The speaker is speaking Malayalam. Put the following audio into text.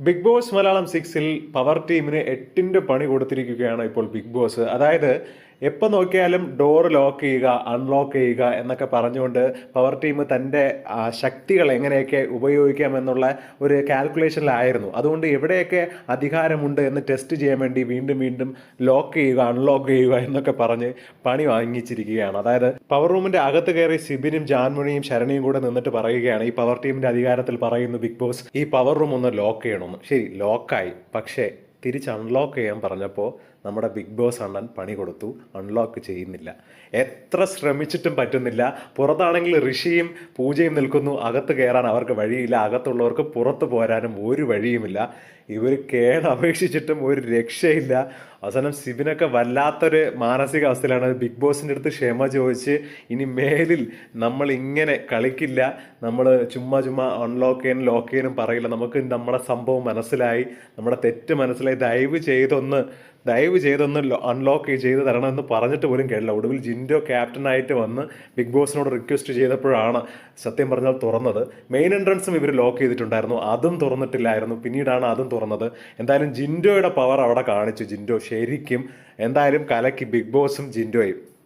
ബിഗ് ബോസ് മലയാളം സിക്സിൽ പവർ ടീമിന് എട്ടിന്റെ പണി കൊടുത്തിരിക്കുകയാണ് ഇപ്പോൾ ബിഗ് ബോസ് അതായത് എപ്പോൾ നോക്കിയാലും ഡോർ ലോക്ക് ചെയ്യുക അൺലോക്ക് ചെയ്യുക എന്നൊക്കെ പറഞ്ഞുകൊണ്ട് പവർ ടീം തന്റെ ശക്തികൾ എങ്ങനെയൊക്കെ ഉപയോഗിക്കാമെന്നുള്ള ഒരു കാൽക്കുലേഷനിലായിരുന്നു അതുകൊണ്ട് എവിടെയൊക്കെ അധികാരമുണ്ട് എന്ന് ടെസ്റ്റ് ചെയ്യാൻ വേണ്ടി വീണ്ടും വീണ്ടും ലോക്ക് ചെയ്യുക അൺലോക്ക് ചെയ്യുക എന്നൊക്കെ പറഞ്ഞ് പണി വാങ്ങിച്ചിരിക്കുകയാണ്. അതായത് പവർ റൂമിന്റെ അകത്ത് കയറി സിബിനും ജാൻമണിയും ശരണിയും കൂടെ നിന്നിട്ട് പറയുകയാണ് ഈ പവർ ടീമിന്റെ അധികാരത്തിൽ പറയുന്നു ബിഗ് ബോസ് ഈ പവർ റൂം ഒന്ന് ലോക്ക് ചെയ്യണമെന്ന് ശരി ലോക്കായി പക്ഷേ തിരിച്ച് അൺലോക്ക് ചെയ്യാൻ പറഞ്ഞപ്പോൾ നമ്മുടെ ബിഗ് ബോസ് അണ്ണൻ പണി കൊടുത്തു. അൺലോക്ക് ചെയ്യുന്നില്ല. എത്ര ശ്രമിച്ചിട്ടും പറ്റുന്നില്ല. പുറത്താണെങ്കിൽ ഋഷിയും പൂജയും നിൽക്കുന്നു. അകത്ത് കയറാൻ അവർക്ക് വഴിയില്ല. അകത്തുള്ളവർക്ക് പുറത്ത് പോരാനും ഒരു വഴിയുമില്ല. ഇവർ കേട് അപേക്ഷിച്ചിട്ടും ഒരു രക്ഷയില്ല. അവസാനം സിബിനൊക്കെ വല്ലാത്തൊരു മാനസിക അവസ്ഥയിലാണ്. ബിഗ് ബോസിന്റെ അടുത്ത് ക്ഷമ ചോദിച്ച് ഇനി മേലിൽ നമ്മൾ ഇങ്ങനെ കളിക്കില്ല. നമ്മൾ ചുമ്മാ ചുമ്മാ അൺലോക്ക് ചെയ്യാനും ലോക്ക് ചെയ്യാനും പറയില്ല. നമുക്ക് നമ്മുടെ സംഭവം മനസ്സിലായി. നമ്മുടെ തെറ്റ് മനസ്സിലായി ദയവ് ചെയ്തൊന്ന് ദയവ് ചെയ്തൊന്ന് അൺലോക്ക് ചെയ്ത് തരണമെന്ന് പറഞ്ഞിട്ട് പോലും കേട്ടില്ല. ഒടുവിൽ ജിൻഡോ ക്യാപ്റ്റനായിട്ട് വന്ന് ബിഗ് ബോസിനോട് റിക്വസ്റ്റ് ചെയ്തപ്പോഴാണ് സത്യം പറഞ്ഞാൽ തുറന്നത്. മെയിൻ എൻട്രൻസും ഇവർ ലോക്ക് ചെയ്തിട്ടുണ്ടായിരുന്നു. അതും തുറന്നിട്ടില്ലായിരുന്നു. പിന്നീടാണ് അതും തുറന്നത്. എന്തായാലും ജിൻഡോയുടെ പവർ അവിടെ കാണിച്ചു. ജിൻഡോ ശരിക്കും എന്തായാലും കലക്കി ബിഗ് ബോസും ജിൻഡോയും.